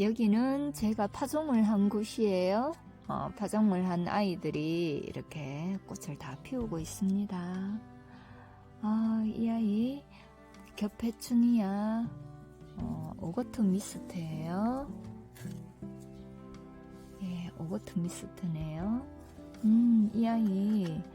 여기는 제가 파종을 한 곳이에요. 어, 파종을 한 아이들이 이렇게 꽃을 다 피우고 있습니다. 아, 이 아이 겹해춘이야. 어, 오거트 미스트예요. 예, 오거트 미스트네요. 음, 이 아이 어,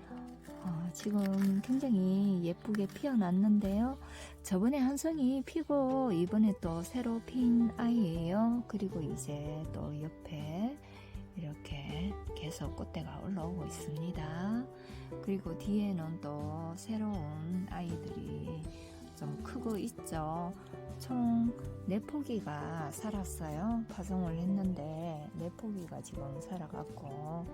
지금 굉장히 예쁘게 피어났는데요. 저번에 한 송이 피고 이번에 또 새로 핀 아이예요. 그리고 이제 또 옆에 이렇게 계속 꽃대가 올라오고 있습니다. 그리고 뒤에는 또 새로운 아이들이 좀 크고 있죠. 총 4포기가 살았어요. 파종을 했는데 4포기가 지금 살아갖고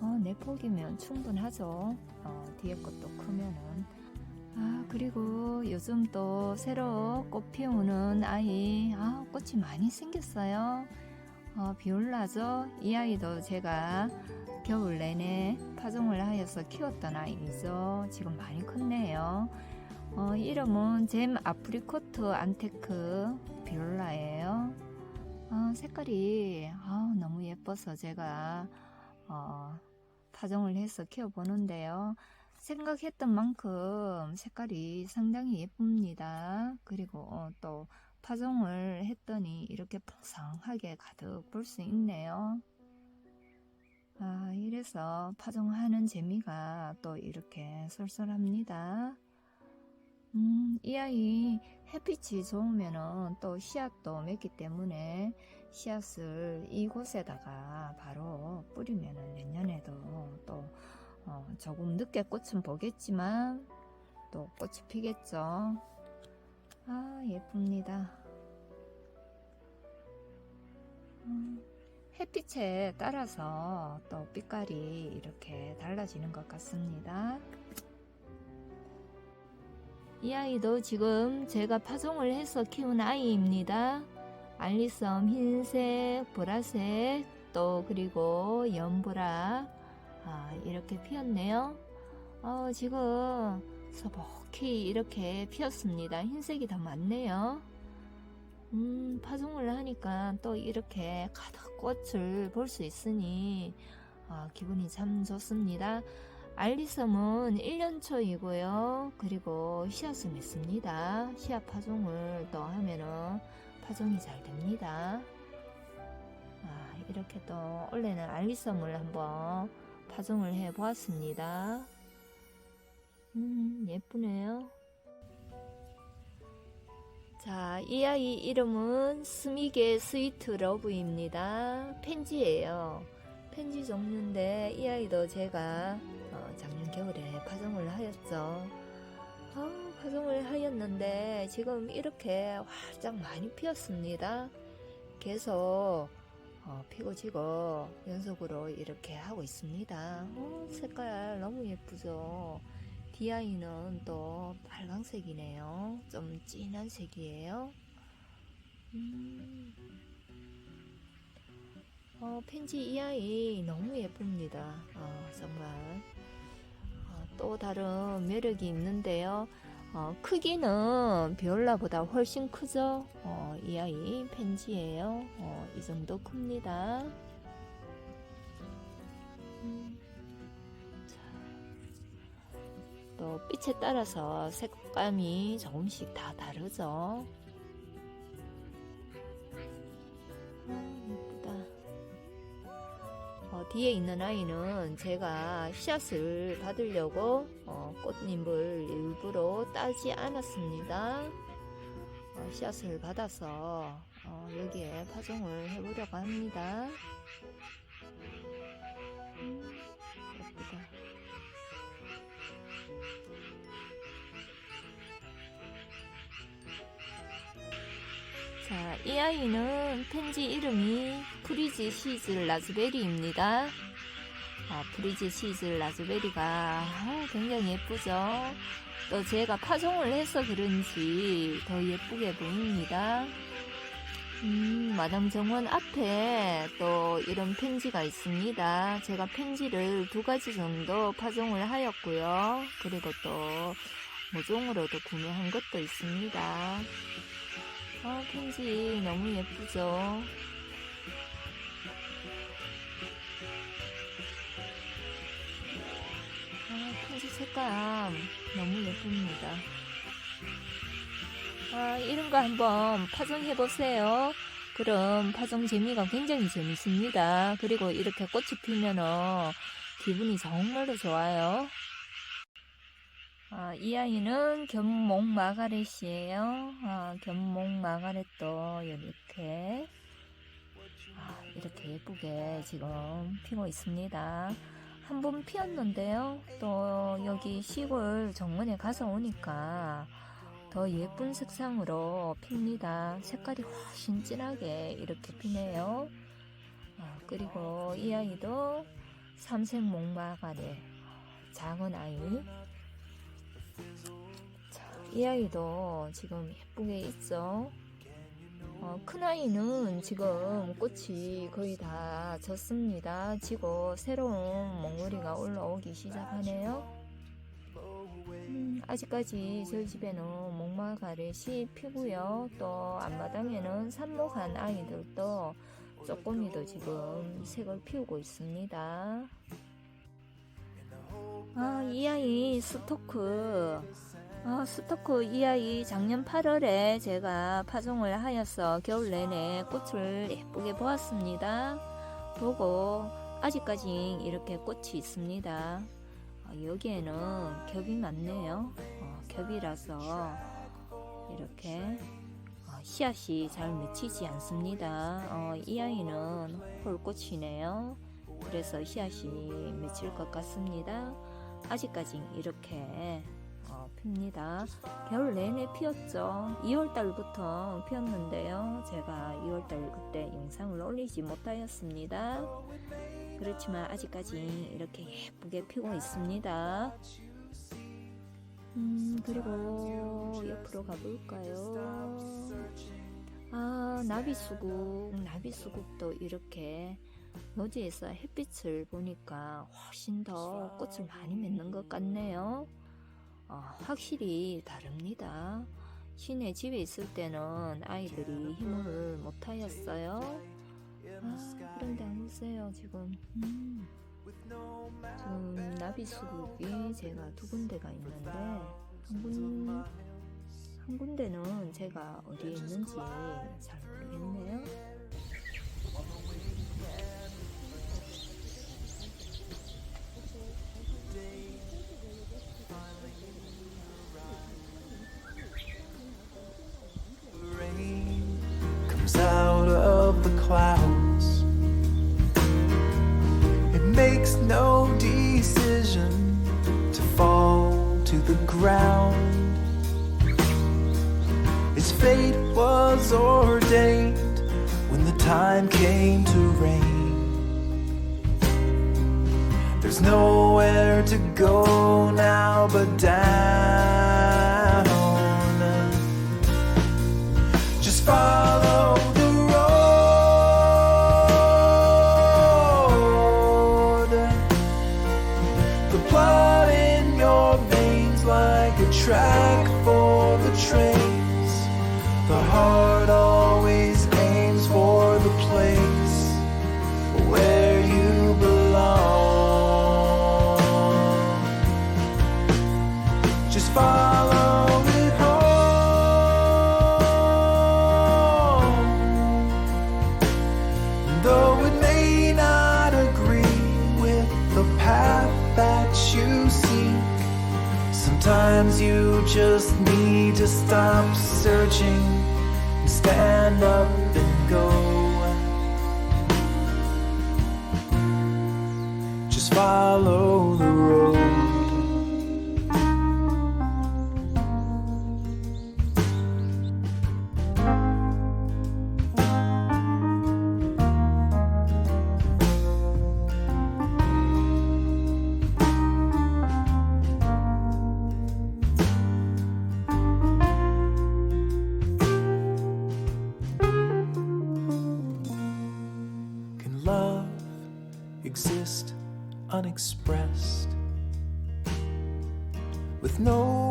어, 4포기면 충분하죠. 어, 뒤에 것도 크면은 아, 그리고 요즘 또 새로 꽃 피우는 아이, 아, 꽃이 많이 생겼어요. 어, 비올라죠? 이 아이도 제가 겨울 내내 파종을 하여서 키웠던 아이죠. 지금 많이 컸네요. 어, 이름은 잼 아프리코트 안테크 비올라예요. 어, 색깔이 아, 너무 예뻐서 제가 어, 파종을 해서 키워보는데요. 생각했던 만큼 색깔이 상당히 예쁩니다. 그리고 어, 또 파종을 했더니 이렇게 풍성하게 가득 볼 수 있네요. 아, 이래서 파종하는 재미가 또 이렇게 쏠쏠합니다. 음, 이 아이 햇빛이 좋으면은 또 씨앗도 맺기 때문에 씨앗을 이곳에다가 바로 뿌리면은 조금 늦게 꽃은 보겠지만 또 꽃이 피겠죠. 아 예쁩니다. 음, 햇빛에 따라서 또 빛깔이 이렇게 달라지는 것 같습니다. 이 아이도 지금 제가 파종을 해서 키운 아이입니다. 알리썸 흰색, 보라색, 또 그리고 연보라 아, 이렇게 피었네요. 어, 지금 서복히 이렇게 피었습니다. 흰색이 더 많네요. 음, 파종을 하니까 또 이렇게 가득 꽃을 볼 수 있으니 아, 기분이 참 좋습니다. 알리섬은 1년 초이고요. 그리고 씨앗을 맺습니다. 씨앗 파종을 또 하면은 파종이 잘 됩니다. 아, 이렇게 또 원래는 알리섬을 한번 파종을 해 보았습니다. 음, 예쁘네요. 자, 이 아이 이름은 스미게 스위트 러브입니다. 펜지예요. 펜지 종류인데 이 아이도 제가 어, 작년 겨울에 파종을 하였죠. 아, 파종을 하였는데 지금 이렇게 활짝 많이 피었습니다. 계속 어, 피고 지고 연속으로 이렇게 하고 있습니다. 어, 색깔 너무 예쁘죠? 디아이는 또 빨강색이네요. 좀 진한 색이에요. 음. 어, 펜지 이 아이 너무 예쁩니다. 어, 정말. 어, 또 다른 매력이 있는데요. 어, 크기는 비올라보다 훨씬 크죠? 어, 이 아이 펜지예요. 어, 이 정도 큽니다. 음, 자, 또 빛에 따라서 색감이 조금씩 다 다르죠. 어, 뒤에 있는 아이는 제가 씨앗을 받으려고 어, 꽃잎을 일부러 따지 않았습니다. 어, 씨앗을 받아서 어, 여기에 파종을 해보려고 합니다. 자, 이 아이는 펜지 이름이 프리지 시즈 라즈베리입니다. 아, 프리지 시즈 라즈베리가 아, 굉장히 예쁘죠? 또 제가 파종을 해서 그런지 더 예쁘게 보입니다. 음, 마담 정원 앞에 또 이런 펜지가 있습니다. 제가 펜지를 두 가지 정도 파종을 하였고요. 그리고 또 모종으로도 구매한 것도 있습니다. 아, 편지 너무 예쁘죠? 아, 편지 색감 너무 예쁩니다. 아, 이런 거 한번 파종해보세요. 그럼 파종 재미가 굉장히 재밌습니다. 그리고 이렇게 꽃이 피면은 기분이 정말로 좋아요. 아, 이 아이는 견목 마가렛이에요. 아, 견목 마가렛도 이렇게 아, 이렇게 예쁘게 지금 피고 있습니다. 한 번 피었는데요. 또 여기 시골 정원에 가서 오니까 더 예쁜 색상으로 핍니다. 색깔이 훨씬 진하게 이렇게 피네요. 아, 그리고 이 아이도 삼색 목마가래 작은 아이. 자, 이 아이도 지금 예쁘게 있죠. 어, 큰 아이는 지금 꽃이 거의 다 졌습니다. 지고 새로운 몽골이가 올라오기 시작하네요. 음, 아직까지 저희 집에는 목마가렛이 피고요. 또 앞마당에는 삽목한 아이들도 조금이도 지금 색을 피우고 있습니다. 아, 이 아이 스토크. 아, 스토크 이 아이 작년 8월에 제가 파종을 하여서 겨울 내내 꽃을 예쁘게 보았습니다. 보고 아직까지 이렇게 꽃이 있습니다. 어, 여기에는 겹이 많네요. 어, 겹이라서 이렇게 어, 씨앗이 잘 맺히지 않습니다. 어, 이 아이는 홀꽃이네요. 그래서 씨앗이 맺힐 것 같습니다. 아직까지 이렇게 어, 핍니다. 겨울 내내 피었죠. 2월 달부터 피었는데요. 제가 2월 달 그때 영상을 올리지 못하였습니다. 그렇지만 아직까지 이렇게 예쁘게 피고 있습니다. 음, 그리고 옆으로 가볼까요? 아, 나비수국, 나비수국도 이렇게 노지에서 햇빛을 보니까 훨씬 더 꽃을 많이 맺는 것 같네요. 어, 확실히 다릅니다. 시내 집에 있을 때는 아이들이 힘을 못 하였어요. 아, 그런데 안 보세요, 지금. 음. 지금 나비수국이 제가 두 군데가 있는데, 한 군, 한 군데는 제가 어디에 있는지 잘 모르겠네요. Ground. Its fate was ordained when the time came to reign. There's nowhere to go now but down. Just follow sometimes you just need to stop searching and stand up and go. No